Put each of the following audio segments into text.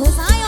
ผู้ชาย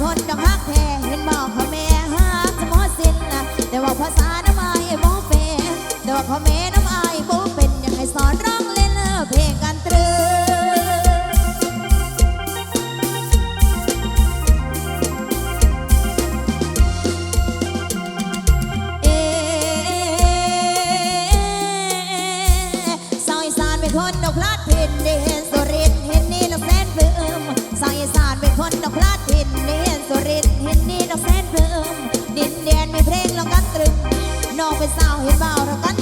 คนดอกฮักแท้เห็นบอกพ่อแม่ฮักสมอสิ้นนะแต่ว่าภาษาน้ำไอ้บ่เฟแต่ว่าพ่อแม่น้ำไอ้บ่ ไป็สาวเห็นเบาเท่ากัน